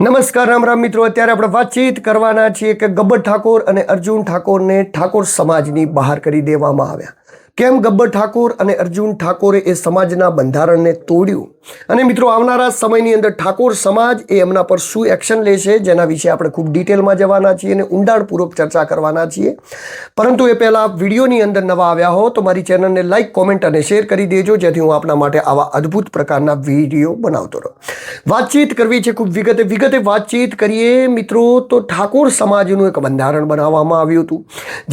નમસ્કાર, રામ રામ મિત્રો. અત્યારે આપણે વાતચીત કરવાના છીએ કે ગબ્બર ઠાકોર અને અર્જુન ઠાકોરને ઠાકોર સમાજની બહાર કરી દેવામાં આવ્યા. કેમ ગબ્બર ઠાકોર અને અર્જુન ઠાકોરે એ સમાજના બંધારણને તોડ્યું? અને મિત્રો, આવનારા સમયની અંદર ઠાકોર સમાજ એ એમના પર શું એક્શન લેશે જેના વિશે આપણે ખૂબ ડિટેલમાં જવાના છીએ અને ઊંડાણપૂર્વક ચર્ચા કરવાના છીએ. પરંતુ એ પહેલાં વિડીયોની અંદર નવા આવ્યા હો તો મારી ચેનલને લાઇક કોમેન્ટ અને શેર કરી દેજો, જેથી હું આપના માટે આવા અદ્ભુત પ્રકારના વીડિયો બનાવતો રહું. વાતચીત કરવી છે ખૂબ વિગતે. વિગતે વાતચીત કરીએ, મિત્રો, તો ઠાકોર સમાજનું એક બંધારણ બનાવવામાં આવ્યું હતું,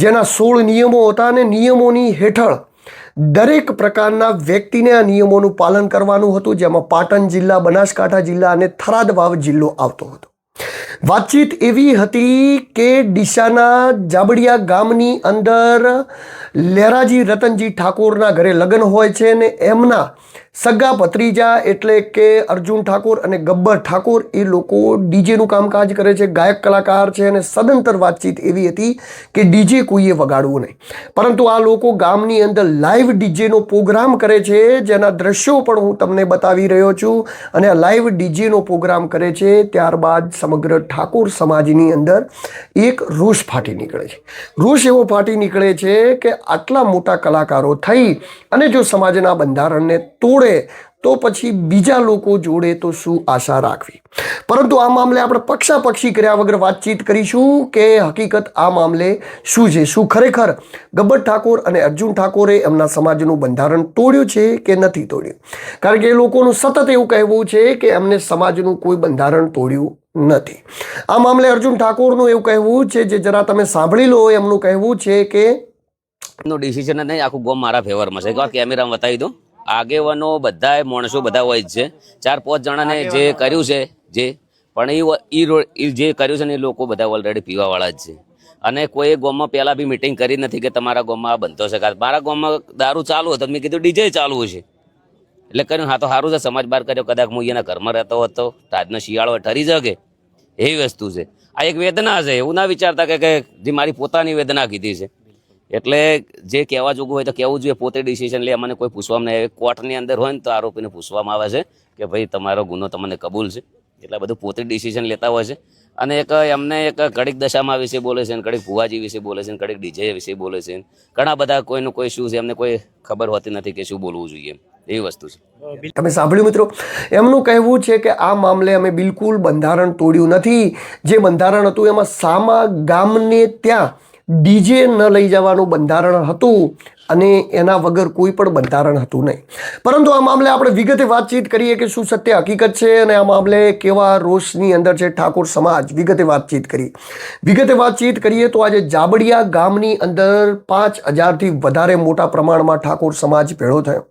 જેના સોળ નિયમો હતા અને નિયમોની હેઠળ દરેક પ્રકારના વ્યક્તિને આ નિયમોનું પાલન કરવાનું હતું, જેમાં પાટણ જિલ્લા, બનાસકાંઠા જિલ્લા અને થરાદ વાવ જિલ્લો આવતો હતો. વાતચીત એવી હતી કે ડીસાના જાબડિયા ગામની અંદર લહેરાજી રતનજી ઠાકોરના ઘરે લગ્ન હોય છે ને એમના સગા ભત્રીજા એટલે કે અર્જુન ઠાકોર અને ગબ્બર ઠાકોર એ લોકો ડીજેનું કામકાજ કરે છે, ગાયક કલાકાર છે અને સદંતર વાતચીત એવી હતી કે ડીજે કોઈએ વગાડવું નહીં. પરંતુ આ લોકો ગામની અંદર લાઈવ ડીજેનો પ્રોગ્રામ કરે છે, જેના દ્રશ્યો પણ હું તમને બતાવી રહ્યો છું અને આ લાઈવ ડીજેનો પ્રોગ્રામ કરે છે, ત્યારબાદ સમગ્ર ઠાકોર સમાજની અંદર એક રોષ ફાટી નીકળે છે. રોષ એવો ફાટી નીકળે છે કે આટલા મોટા કલાકારો થઈ અને જો સમાજના બંધારણને તોડે, તો પછી બીજા લોકો જોડે તો શું આશા રાખવી? પરંતુ આ મામલે આપણે પક્ષાપક્ષી કર્યા વગર વાતચીત કરીશું કે હકીકત આ મામલે શું છે, શું ખરેખર ગબ્બર ઠાકોર અને અર્જુન ઠાકોરે એમના સમાજનું બંધારણ તોડ્યું છે કે નથી તોડ્યું? કારણ કે એ લોકોનું સતત એવું કહેવું છે કે એમને સમાજનું કોઈ બંધારણ તોડ્યું નથી. આ મામલે અર્જુન ઠાકોરનું એવું કહેવું છે, જે જરા તમે સાંભળી લો, એમનું કહેવું છે કે નું ડિસિઝન નહીં. આખું ગોમ મારા ફેવરમાં છે. કેમેરામાં બતાવી દઉં. આગેવાનો બધા માણસો બધા હોય જ છે. ચાર પાંચ જણાને જે કર્યું છે જે પણ એ જે કર્યું છે ને એ લોકો બધા ઓલરેડી પીવાવાળા જ છે. અને કોઈ ગામમાં પહેલાં બી મિટિંગ કરી નથી કે તમારા ગામમાં આ બનતો છે. મારા ગામમાં દારૂ ચાલુ હતો મેં કીધું ડીજે ચાલુ છે. એટલે કર્યું હા તો સારું છે સમાજ બહાર કર્યો. કદાચ હું એના ઘરમાં રહેતો હતો આજનો શિયાળો ઠરી શકે એવી વસ્તુ છે. આ એક વેદના છે. એવું ના વિચારતા કે કે જે મારી પોતાની વેદના કીધી છે. એટલે જે કહેવા જોગું હોય તો કહેવું જોઈએ, પોતે ડિસિઝન લે મને કોઈ પૂછવામાં નહીં કોર્ટની અંદર હોય ને તો આરોપીને પૂછવામાં આવે છે કે ભાઈ, તમારો ગુનો તમને કબૂલ છે. એટલે બધું પોતે ડિસિઝન લેતા હોય છે. અને એક એમને એક ઘડીક દશામાં વિશે બોલે છે ઘડીક ભુવાજી વિશે બોલે છે ઘડીક ડીજે વિશે બોલે છે ઘણા બધા કોઈનું કોઈ શું છે, એમને કોઈ ખબર હોતી નથી કે શું બોલવું જોઈએ. એવી વસ્તુ છે. તમે સાંભળ્યું મિત્રો, એમનું કહેવું છે કે આ મામલે અમે બિલકુલ બંધારણ તોડ્યું નથી. જે બંધારણ હતું એમાં સામા ગામને ત્યાં ડીજે ન લઈ જવાનું બંધારણ હતું. અને એના વગર કોઈ પણ બંધારણ હતું નહીં. પરંતુ આ મામલે આપણે વિગતે વાતચીત કરીએ કે શું સત્ય હકીકત છે અને આ મામલે કેવા રોષની અંદર છે ઠાકોર સમાજ? વિગતે વાતચીત કરી વિગતે વાતચીત કરીએ તો આજે જાબડિયા ગામની અંદર પાંચ હજારથી વધારે મોટા પ્રમાણમાં ઠાકોર સમાજ ભેળો થયો.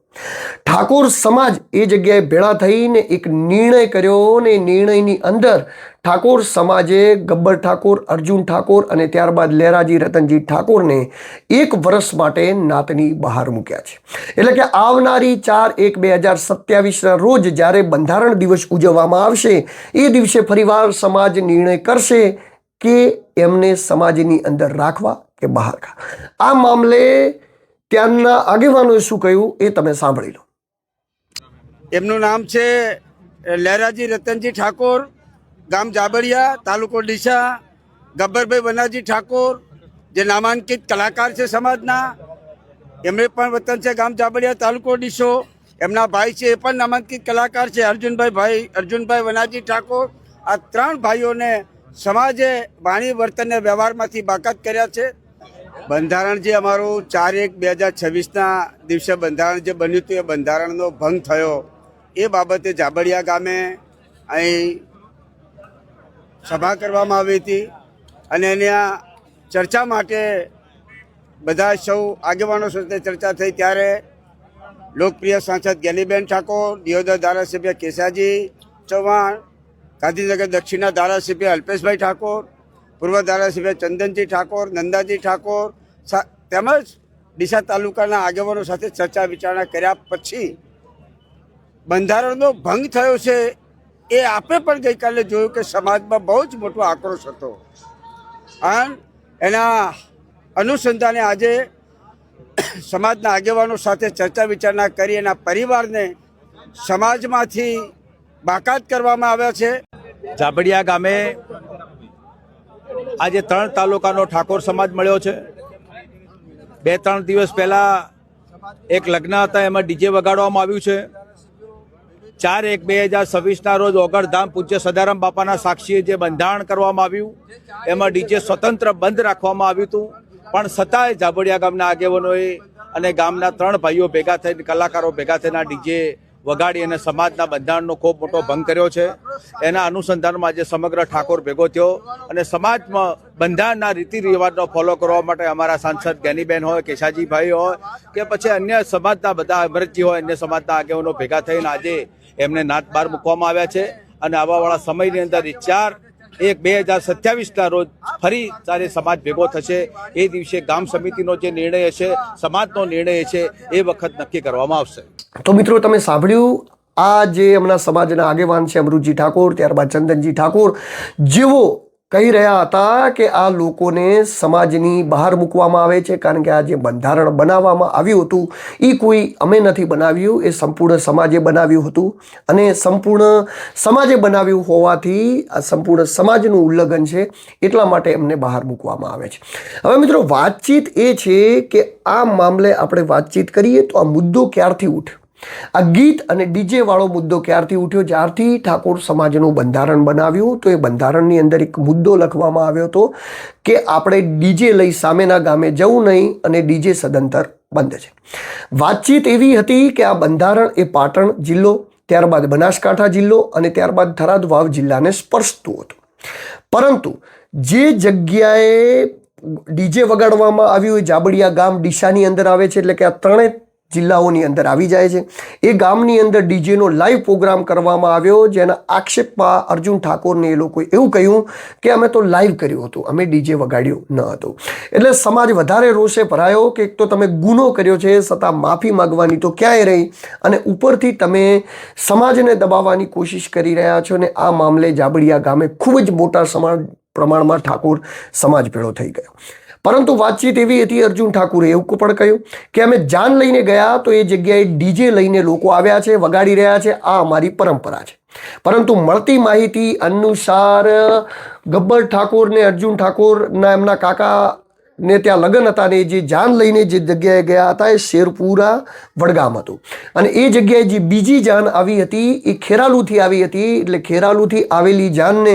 ઠાકોર સમાજ એ જગ્યાએ ભેળા થઈને એક નિર્ણય કર્યો ને નિર્ણયની અંદર ઠાકોર સમાજે ગબ્બર ઠાકોર, અર્જુન ઠાકોર અને ત્યારબાદ લહેરાજી રતનજી ઠાકોરને એક વર્ષ માટે નાતની બહાર મૂક્યા છે. એટલે કે આવનારી ચાર એક બે હજાર સત્યાવીસના રોજ જ્યારે બંધારણ દિવસ ઉજવવામાં આવશે, એ દિવસે ફરીવાર સમાજ નિર્ણય કરશે કે એમને સમાજની અંદર રાખવા કે બહાર આ મામલે ત્યાંના આગેવાનોએ શું કહ્યું એ તમે સાંભળી લો. એમનું નામ છે લહેરાજી રતનજી ઠાકોર, ગામ જાબરિયા તાલુકો ડીસા, ગબ્બરભાઈ વનાજી ઠાકોર, જે નામાંકિત કલાકાર છે સમાજના એમને પણ વતન છે, ગામ જાબડિયા તાલુકો ડીસો એમના ભાઈ છે, એ પણ નામાંકિત કલાકાર છે, અર્જુનભાઈ ભાઈ, અર્જુનભાઈ વનાજી ઠાકોર. આ ત્રણ ભાઈઓને સમાજે વાણી વર્તનને વ્યવહારમાંથી બાકાત કર્યા છે. બંધારણ જે અમારું ચાર એક બે હજાર છવ્વીસના દિવસે બંધારણ જે બન્યું હતું, એ બંધારણનો ભંગ થયો. એ બાબતે જાબડિયા ગામે અહીં સભા કરવામાં આવી હતી. અને એના ચર્ચા માટે બધા સૌ આગેવાનો સાથે ચર્ચા થઈ ત્યારે લોકપ્રિય સાંસદ ગેલીબેન ઠાકોર, દિયોદર ધારાસભ્ય કેસાજી ચૌહાણ, ગાંધીનગર દક્ષિણના ધારાસભ્ય અલ્પેશભાઈ ઠાકોર, પૂર્વ ધારાસભ્ય ચંદનજી ઠાકોર, નંદાજી ઠાકોર તેમજ ડીસા તાલુકાના આગેવાનો સાથે ચર્ચા વિચારણા કર્યા પછી બંધારણનો ભંગ થયો છે એ આપણે પણ ગઈકાલે જોયું કે સમાજમાં બહુ જ મોટો આક્રોશ હતો. અને એના અનુસંધાને આજે સમાજના આગેવાનો સાથે ચર્ચા વિચારણા કરી એના પરિવારને સમાજમાંથી બાકાત કરવામાં આવ્યા છે. જાબડિયા ગામે આજે ત્રણ તાલુકાનો ઠાકોર સમાજ મળ્યો છે. બે ત્રણ દિવસ પહેલા એક લગ્ન હતા, એમાં ડીજે વગાડવામાં આવ્યું છે. ચાર એક બે હજાર છવ્વીસના રોજ ઓગળધામ પૂજ્ય સદારામ બાપાના સાક્ષીએ જે બંધારણ કરવામાં આવ્યું, એમાં ડીજે સ્વતંત્ર બંધ રાખવામાં આવ્યું હતું. પણ છતાંય જાબડિયા ગામના આગેવાનોએ અને ગામના ત્રણ ભાઈઓ ભેગા થઈને, કલાકારો ભેગા થઈને ડીજે વગાડી અને સમાજના બંધારણનો ખૂબ મોટો ભંગ કર્યો છે. એના અનુસંધાનમાં આજે સમગ્ર ઠાકોર ભેગો થયો અને સમાજમાં બંધારણના રીતિ રિવાજનો ફોલો કરવા માટે અમારા સાંસદ જ્ઞાનીબેન હોય, કેશાજીભાઈ હોય, કે પછી અન્ય સમાજના બધા અમરજી હોય, અન્ય સમાજના આગેવાનો ભેગા થઈને આજે એમને નાત બહાર મૂકવામાં આવ્યા છે. અને આવાવાળા સમયની અંદર એ ચાર એક બે હજાર સત્યાવીસના રોજ ફરી જ્યારે સમાજ ભેગો થશે, એ દિવસે ગામ સમિતિનો જે નિર્ણય હશે, સમાજનો નિર્ણય છે, એ વખત નક્કી કરવામાં આવશે. તો મિત્રો તમે સાંભળ્યું, આ જે હમણાં સમાજના આગેવાન છે અમૃતજી ઠાકોર, ત્યારબાદ ચંદનજી ઠાકોર, જેઓ કહી રહ્યા હતા કે આ લોકોને સમાજની બહાર મૂકવામાં આવે છે, કારણ કે આ જે બંધારણ બનાવવામાં આવ્યું હતું એ કોઈ અમે નથી બનાવ્યું, એ સંપૂર્ણ સમાજે બનાવ્યું હતું. અને સંપૂર્ણ સમાજે બનાવ્યું હોવાથી આ સંપૂર્ણ સમાજનું ઉલ્લંઘન છે, એટલા માટે એમને બહાર મૂકવામાં આવે છે. હવે મિત્રો, વાતચીત એ છે કે આ મામલે આપણે વાતચીત કરીએ તો આ મુદ્દો ક્યારથી ઉઠ્યો? આ ગીત અને ડીજે વાળો મુદ્દો ક્યારથી ઉઠ્યો? જ્યારથી ઠાકોર સમાજનું બંધારણ બનાવ્યું તો એ બંધારણની અંદર એક મુદ્દો લખવામાં આવ્યો હતો કે આપણે ડીજે લઈ સામેના ગામે જવું નહીં અને ડીજે સદંતર બંધ છે. વાતચીત એવી હતી કે આ બંધારણ એ પાટણ જિલ્લો, ત્યારબાદ બનાસકાંઠા જિલ્લો અને ત્યારબાદ થરાદ વાવ જિલ્લાને સ્પર્શતું હતું. પરંતુ જે જગ્યાએ ડીજે વગાડવામાં આવ્યું એ જાબડિયા ગામ ડીસાની અંદર આવે છે, એટલે કે આ ત્રણેય જિલ્લાઓની અંદર આવી જાય છે. એ ગામની અંદર ડીજેનો લાઈવ પ્રોગ્રામ કરવામાં આવ્યો, જેના આક્ષેપમાં અર્જુન ઠાકોરને એ લોકોએ એવું કહ્યું કે અમે તો લાઈવ કર્યું હતું, અમે ડીજે વગાડ્યું ન હતું. એટલે સમાજ વધારે રોષે ભરાયો કે એક તો તમે ગુનો કર્યો છે છતાં માફી માગવાની તો ક્યાંય રહી, અને ઉપરથી તમે સમાજને દબાવવાની કોશિશ કરી રહ્યા છો ને આ મામલે જાબડિયા ગામે ખૂબ જ મોટા સમાજ પ્રમાણમાં ઠાકોર સમાજ ભેળો થઈ ગયો. પરંતુ વાતચીત એવી હતી, અર્જુન ઠાકુરે એવું પણ કહ્યું કે અમે જાન લઈને ગયા તો એ જગ્યાએ ડીજે લઈને લોકો આવ્યા છે, વગાડી રહ્યા છે, આ અમારી પરંપરા છે. પરંતુ મળતી માહિતી અનુસાર ગબ્બર ઠાકોર ને અર્જુન ઠાકોરના એમના કાકા ને ત્યાં લગ્ન હતા ને જે જાન લઈને જે જગ્યાએ ગયા હતા એ શેરપુરા, વડગામ હતું. અને એ જગ્યાએ જે બીજી જાન આવી હતી એ ખેરાલુથી આવી હતી, એટલે ખેરાલુથી આવેલી જાનને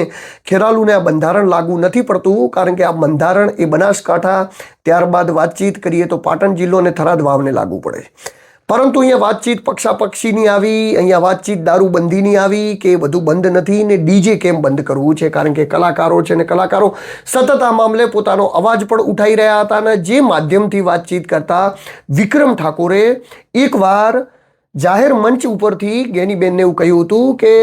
ખેરાલુને આ બંધારણ લાગુ નથી પડતું, કારણ કે આ બંધારણ એ બનાસકાંઠા, ત્યારબાદ વાતચીત કરીએ તો પાટણ જિલ્લો અને થરાદ વાવને લાગુ પડે. પરંતુ અહીંયા વાતચીત પક્ષાપક્ષીની આવી, અહીંયા વાતચીત દારૂબંધીની આવી કે એ બધું બંધ નથી ને ડીજે કેમ બંધ કરવું છે? કારણ કે કલાકારો છે ને કલાકારો સતત આ મામલે પોતાનો અવાજ પણ ઉઠાઈ રહ્યા હતા અને જે માધ્યમથી વાતચીત કરતા વિક્રમ ઠાકોરે એકવાર જાહેર મંચ ઉપરથી ગેનીબેનને એવું કહ્યું હતું કે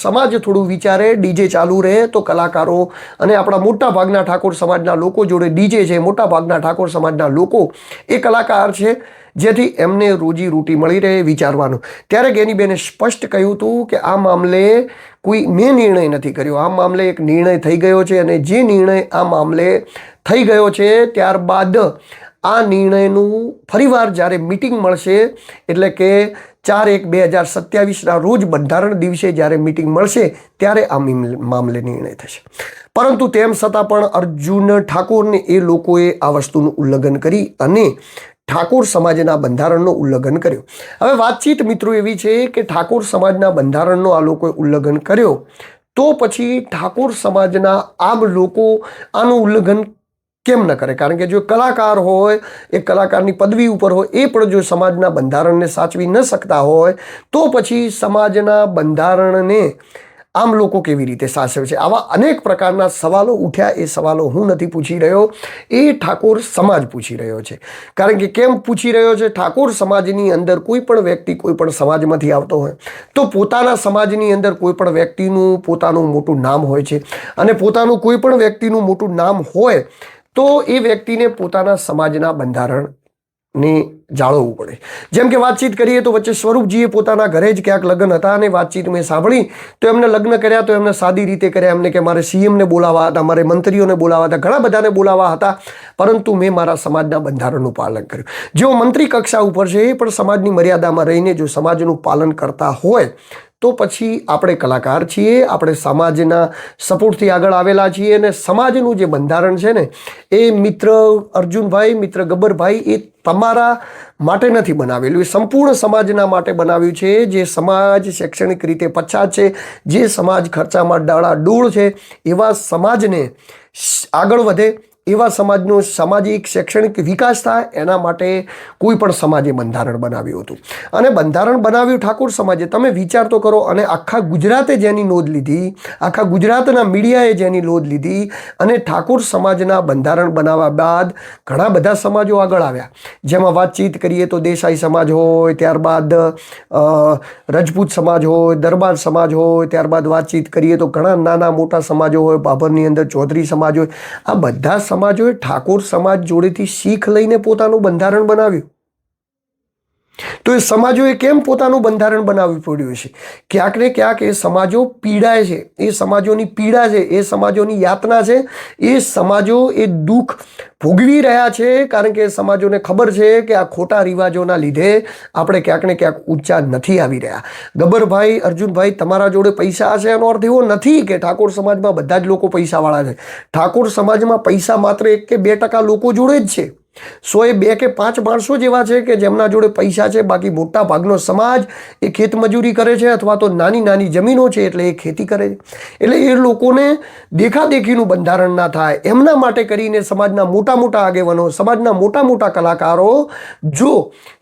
સમાજ થોડું વિચારે, ડીજે ચાલુ રહે તો કલાકારો અને આપણા મોટા ભાગના ઠાકોર સમાજના લોકો જોડે ડીજે છે મોટા ભાગના ઠાકોર સમાજના લોકો એ કલાકાર છે. જેથી એમને રોજી રોટી મળી રહે વિચારવાનું. ત્યારે ગેનીબેને સ્પષ્ટ કહ્યું હતું કે આ મામલે કોઈ મેં નિર્ણય નથી કર્યો. આ મામલે એક નિર્ણય થઈ ગયો છે અને જે નિર્ણય આ મામલે થઈ ગયો છે, ત્યારબાદ આ નિર્ણયનું ફરીવાર જ્યારે મિટિંગ મળશે, એટલે કે ચાર એક બે હજાર સત્યાવીસના રોજ બંધારણ દિવસે જ્યારે મિટિંગ મળશે, ત્યારે આ મામલે નિર્ણય થશે. પરંતુ તેમ છતાં પણ અર્જુન ઠાકોરને એ લોકોએ આ વસ્તુનું ઉલ્લંઘન કરી અને ઠાકોર સમાજના બંધારણનો ઉલ્લંઘન કર્યો. હવે વાતચીત મિત્રો એવી છે કે ઠાકોર સમાજના બંધારણનો આ લોકોએ ઉલ્લંઘન કર્યો, તો પછી ઠાકોર સમાજના આમ લોકો આનું ઉલ્લંઘન કેમ ન કરે? કારણ કે જો કલાકાર હોય, એ કલાકારની પદવી ઉપર હોય, એ પણ જો સમાજના બંધારણને સાચવી ન શકતા હોય, તો પછી સમાજના બંધારણને આમ લોકો કેવી રીતે સાસવે છે? આવા અનેક પ્રકારના સવાલો ઉઠ્યા. એ સવાલો હું નથી પૂછી રહ્યો. એ ઠાકોર સમાજ પૂછી રહ્યો છે. કારણ કે કેમ પૂછી રહ્યો છે? ઠાકોર સમાજની અંદર કોઈ પણ વ્યક્તિ કોઈ પણ સમાજમાંથી આવતો હોય, તો પોતાના સમાજની અંદર કોઈ પણ વ્યક્તિનું પોતાનું મોટું નામ હોય છે. અને પોતાનું કોઈ પણ વ્યક્તિનું મોટું નામ હોય, તો એ વ્યક્તિને પોતાના સમાજના બંધારણ ને જાળવવું પડે. જેમ કે વાતચીત કરીએ તો વચ્ચે સ્વરૂપજીએ પોતાના ઘરે જ ક્યાંક લગ્ન હતા અને વાતચીત મેં સાંભળી તો એમને લગ્ન કર્યા તો એમને સાદી રીતે કર્યા. એમને કે મારે સીએમને બોલાવવા હતા, મારે મંત્રીઓને બોલાવા હતા, ઘણા બધાને બોલાવવા હતા. પરંતુ મેં મારા સમાજના બંધારણનું પાલન કર્યું. જેઓ મંત્રી કક્ષા ઉપર છે એ પણ સમાજની મર્યાદામાં રહીને જો સમાજનું પાલન કરતા હોય તો પછી આપણે કલાકાર છીએ, આપણે સમાજના સપોર્ટથી આગળ આવેલા છીએ અને સમાજનું જે બંધારણ છે ને, એ મિત્ર અર્જુનભાઈ, મિત્ર ગબ્બરભાઈ એ તમારા માટે નથી બનાવેલું. એ સંપૂર્ણ સમાજના માટે બનાવ્યું છે. જે સમાજ શૈક્ષણિક રીતે પછાત છે, જે સમાજ ખર્ચામાં ડાળાડૂળ છે, એવા સમાજને આગળ વધે એવા સમાજનો સામાજિક, શૈક્ષણિક વિકાસ થાય, એના માટે કોઈ પણ સમાજે બંધારણ બનાવ્યું હતું. અને બંધારણ બનાવ્યું ઠાકોર સમાજે. તમે વિચાર તો કરો, અને આખા ગુજરાતે જેની નોંધ લીધી, આખા ગુજરાતના મીડિયાએ જેની નોંધ લીધી, અને ઠાકોર સમાજના બંધારણ બનાવ્યા બાદ ઘણા બધા સમાજો આગળ આવ્યા. જેમાં વાતચીત કરીએ તો દેસાઈ સમાજ હોય, ત્યારબાદ રજપૂત સમાજ હોય, દરબાર સમાજ હોય, ત્યારબાદ વાતચીત કરીએ તો ઘણા નાના મોટા સમાજો હોય, બાભરની અંદર ચૌધરી સમાજ હોય. આ બધા સમાજોએ ઠાકોર સમાજ જોડેથી શીખ લઈને પોતાનું બંધારણ બનાવ્યું. તો એ સમાજોએ કેમ પોતાનું બંધારણ બનાવવું પડ્યું છે ક્યાંક ને ક્યાંક એ સમાજો પીડાય છે. એ સમાજોની પીડા છે. એ સમાજોની યાતના છે. એ સમાજો એ દુઃખ ભોગવી રહ્યા છે કારણ કે એ સમાજોને ખબર છે કે આ ખોટા રિવાજોના લીધે આપણે ક્યાંક ને ક્યાંક ઊંચા નથી આવી રહ્યા. ગબરભાઈ, અર્જુનભાઈ, તમારા જોડે પૈસા હશે એનો અર્થ એવો નથી કે ઠાકોર સમાજમાં બધા જ લોકો પૈસાવાળા છે. ઠાકોર સમાજમાં પૈસા માત્ર એક કે બે ટકા લોકો જોડે જ છે. સો એ બે કે પાંચ માણસો જેવા છે કે જેમના જોડે પૈસા છે, બાકી મોટા ભાગનો સમાજ એ ખેતમજૂરી કરે છે અથવા તો નાની નાની જમીનો છે એટલે એ ખેતી કરે છે. એટલે એ લોકોને દેખાદેખીનું બંધારણ ના થાય. એમના માટે કરીને સમાજના મોટા મોટા આગેવાનો, સમાજના મોટા મોટા કલાકારો જો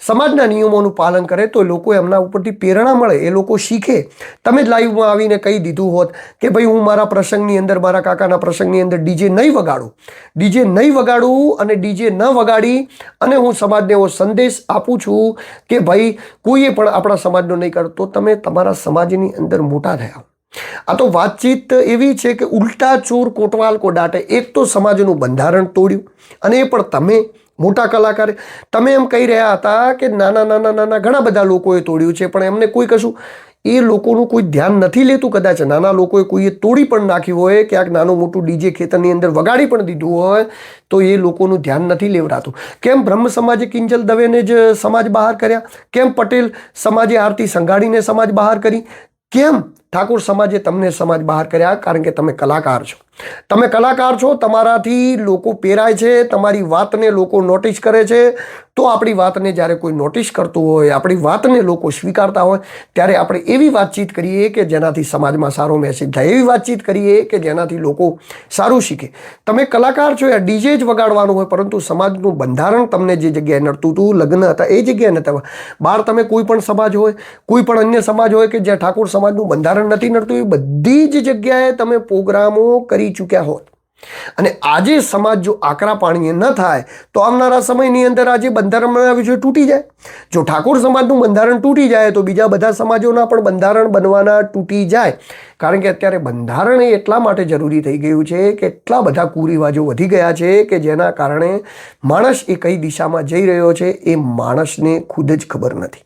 સમાજના નિયમોનું પાલન કરે તો લોકો એમના ઉપરથી પ્રેરણા મળે, એ લોકો શીખે. તમે જ લાઈવમાં આવીને કહી દીધું હોત કે ભાઈ હું મારા પ્રસંગની અંદર, મારા કાકાના પ્રસંગની અંદર ડીજે નહીં વગાડું. ડીજે નહીં વગાડું અને ડીજે ન વગાડી અને હું સમાજને એવો સંદેશ આપું છું કે ભાઈ, કોઈએ પણ આપણા સમાજનો નહીં કરતો તમે તમારા સમાજની અંદર મોટા થયા. આ તો વાતચીત એવી છે કે ઉલટા ચોર કોટવાલ કો દાટે એક તો સમાજનું બંધારણ તોડ્યું અને એ પણ તમે મોટા કલાકાર. તમે એમ કહી રહ્યા હતા કે નાના નાના નાના ઘણા બધા લોકોએ તોડ્યું છે, પણ એમને કોઈ કશું એ લોકોનું કોઈ ધ્યાન નથી લેતું કદાચ. નાના લોકોએ કોઈએ તોડી પણ નાખ્યું હોય, ક્યાંક નાનું મોટું ડીજે ખેતરની અંદર વગાડી પણ દીધું હોય, તો એ લોકોનું ધ્યાન નથી લેવડાતું. કેમ બ્રહ્મ સમાજે કિંજલ દવેને જ સમાજ બહાર કર્યા? કેમ પટેલ સમાજે આરતી સંઘાડીને સમાજ બહાર કરી? કેમ ઠાકોર સમાજે તમને સમાજ બહાર કર્યા? કારણ કે તમે કલાકાર છો. તમે કલાકાર છો, તમારાથી લોકો પેરાય છે, તમારી વાતને લોકો નોટિસ કરે છે. તો આપણી વાતને જ્યારે કોઈ નોટિસ કરતું હોય, આપણી વાતને લોકો સ્વીકારતા હોય, ત્યારે આપણે એવી વાતચીત કરીએ કે જેનાથી સમાજમાં સારો મેસેજ થાય. એવી વાતચીત કરીએ કે જેનાથી લોકો સારું શીખે. તમે કલાકાર છો, યા ડીજે જ વગાડવાનું હોય, પરંતુ સમાજનું બંધારણ તમને જે જગ્યાએ નડતું હતું, લગ્ન હતા, એ જગ્યાએ નતા બહાર તમે કોઈ પણ સમાજ હોય, કોઈ પણ અન્ય સમાજ હોય કે જ્યાં ઠાકોર સમાજનું બંધારણ નથી નડતું, એ બધી જ જગ્યાએ તમે પ્રોગ્રામો કરી ચૂક્યા હોત. અને આજે સમાજ જો આકરા પાણીએ ન થાય, તો આવનારા સમયની અંદર આજે બંધારણ બનાવ્યું છે, તૂટી જાય. જો ઠાકોર સમાજનું બંધારણ તૂટી જાય, તો બીજા બધા સમાજોના પણ બંધારણ બનવાના તૂટી જાય. કારણ કે અત્યારે બંધારણ એ એટલા માટે જરૂરી થઈ ગયું છે કે એટલા બધા કુરિવાજો વધી ગયા છે કે જેના કારણે માણસ એ કઈ દિશામાં જઈ રહ્યો છે એ માણસને ખુદ જ ખબર નથી.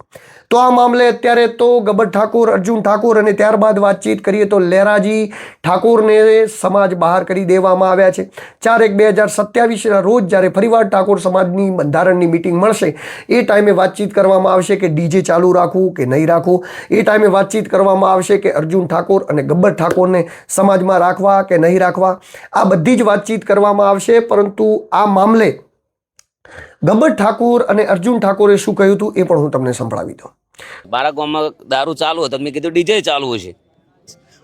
તો આ મામલે અત્યારે તો ગબ્બર ઠાકોર, અર્જુન ઠાકોર અને ત્યારબાદ વાતચીત કરીએ તો લહેરાજી ઠાકોરને સમાજ બહાર કરી દેવામાં આવ્યા છે. ચાર એક બે હજાર સત્યાવીસના રોજ જ્યારે ફરીવાર ઠાકોર સમાજની બંધારણની મિટિંગ મળશે, એ ટાઈમે વાતચીત કરવામાં આવશે કે ડીજે ચાલુ રાખવું કે નહીં રાખવું, એ ટાઈમે વાતચીત કરવામાં આવશે કે અર્જુન ઠાકોર અને ગબ્બર ઠાકોરને સમાજમાં રાખવા કે નહીં રાખવા, આ બધી જ વાતચીત કરવામાં આવશે. પરંતુ આ મામલે ગબ્બર ઠાકોર અને અર્જુન ઠાકોરે શું કહ્યું હતું એ પણ હું તમને સંભળાવી દઉં. મારા ગામમાં દારૂ ચાલુ હતો, મેં કીધું ડીજે ચાલુ છે.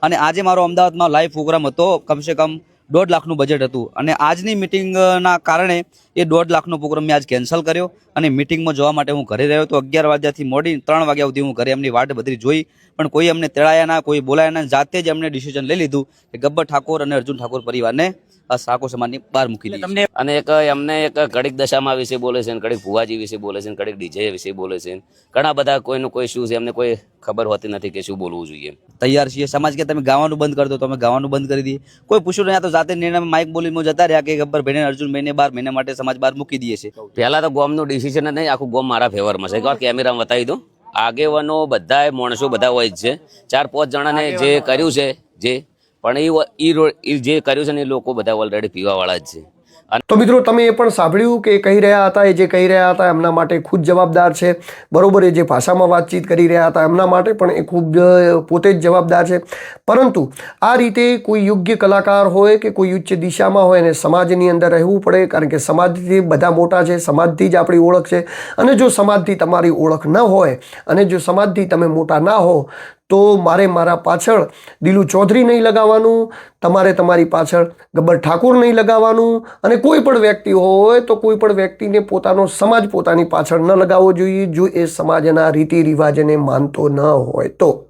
અને આજે મારો અમદાવાદમાં લાઈવ પ્રોગ્રામ હતો કમસે કમ દોઢ લાખનું બજેટ હતું. અને આજની મિટિંગના કારણે એ દોઢ લાખનો પ્રોગ્રામ મેં આજ કેન્સલ કર્યો. અને મિટિંગમાં જોવા માટે હું ઘરે રહ્યો તો અગિયાર વાગ્યાથી મોડી ત્રણ વાગ્યા સુધી હું ઘરે એમની વાટ બધી જોઈ. પણ કોઈ અમને તેડાયા ના, કોઈ બોલાયા ના, જાતે જ એમને ડિસિઝન લઈ લીધું કે ગબ્બર ઠાકોર અને અર્જુન ઠાકોર પરિવારને આ સાકો સમાજની બહાર મૂકી દીધી તમને અને એક એમને એક કડીક દશામાં વિશે બોલે છે કડીક ભુવાજી વિશે બોલે છે કડીક ડીજે વિશે બોલે છે ઘણા બધા કોઈનું કોઈ શું છે એમને કોઈ ખબર હોતી નથી કે શું બોલવું જોઈએ. તૈયાર છીએ. સમાજ કે તમે ગાવાનું બંધ કરી દો તો અમે ગાવાનું બંધ કરી દઈએ. કોઈ પૂછ્યું નહીં આ તો જાતે નિર્ણય માઇક બોલીને જતા રહ્યા કે ગબ્બર ભાઈને અર્જુન ભાઈને બાર મહિના માટે સમાજ બહાર મૂકી દઈએ છે પહેલા તો ગોમનું ડિસિઝન નહીં આખું ગોમ મારા ફેવરમાં છે. કેમેરામાં બતાવી દઉં. આગેવાનો બધા માણસો બધા હોય જ છે. ચાર પાંચ જણાને જે કર્યું છે જે પણ એ જે કર્યું છે ને એ લોકો બધા ઓલરેડી પીવાવાળા જ છે. તો મિત્રો તમે એ પણ સાંભળ્યું કે કહી રહ્યા હતા, એ જે કહી રહ્યા હતા એમના માટે ખુદ જવાબદાર છે. બરોબર, એ જે ભાષામાં વાતચીત કરી રહ્યા હતા એમના માટે પણ એ ખૂબ પોતે જ જવાબદાર છે. પરંતુ આ રીતે કોઈ યોગ્ય કલાકાર હોય કે કોઈ ઉચ્ચ દિશામાં હોય અને સમાજની અંદર રહેવું પડે, કારણ કે સમાજથી બધા મોટા છે, સમાજથી જ આપણી ઓળખ છે. અને જો સમાજથી તમારી ઓળખ ન હોય અને જો સમાજથી તમે મોટા ના હો તો મારે મારા પાછળ દિલુ ચૌધરી નહીં લગાવવાનું, તમારે તમારી પાછળ ગબ્બર ઠાકુર નહીં લગાવવાનું, અને કોઈ પણ વ્યક્તિ હોય તો કોઈ પણ વ્યક્તિને પોતાનો સમાજ પોતાની પાછળ ન લગાવવો જોઈએ જો એ સમાજના રીતિ રિવાજને માનતો ન હોય તો.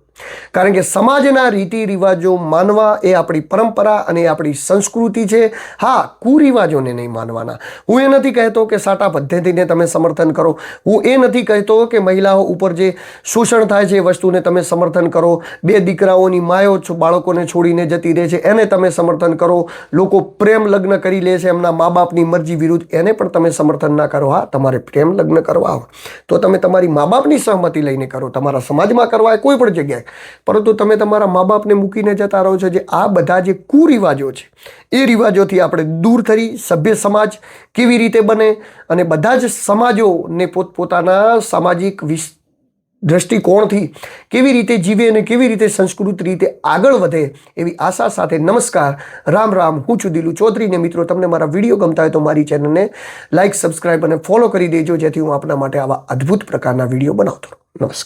કારણ કે સમાજના રીતિ રિવાજો માનવા એ આપણી પરંપરા અને આપણી સંસ્કૃતિ છે. હા, કુરિવાજોને નહીં માનવાના. હું એ નથી કહેતો કે સાટા પદ્ધતિને તમે સમર્થન કરો. હું એ નથી કહેતો કે મહિલાઓ ઉપર જે શોષણ થાય છે એ વસ્તુને તમે સમર્થન કરો. બે દીકરાઓની માયો બાળકોને છોડીને જતી રહે છે, એને તમે સમર્થન કરો. લોકો પ્રેમ લગ્ન કરી લે છે, એમના મા બાપની મરજી વિરુદ્ધ એને પણ તમે સમર્થન ના કરો. હા, તમારે પ્રેમ લગ્ન કરવા તો તમે તમારી મા બાપની સહમતિ લઈને કરો. તમારા સમાજમાં કરવા કોઈ પણ જગ્યાએ. પરંતુ તમે તમારા મા બાપને મૂકીને જતા રહો છો જે આ બધા જે કુરિવાજો છે, એ રિવાજોથી આપણે દૂર થઈ સભ્ય સમાજ કેવી રીતે બને અને બધા જ સમાજોને પોતપોતાના સામાજિક વિસ, દ્રષ્ટિકોણથી કેવી રીતે જીવે અને કેવી રીતે સંસ્કૃત રીતે આગળ વધે એવી આશા સાથે નમસ્કાર. રામ રામ, હું છું દિલુ ચૌધરી ને મિત્રો તમને મારા વીડિયો ગમતા હોય તો મારી ચેનલને લાઇક સબસ્ક્રાઇબ અને ફોલો કરી દેજો જેથી હું આપના માટે આવા અદ્ભુત પ્રકારના વીડિયો બનાવતો નમસ્કાર.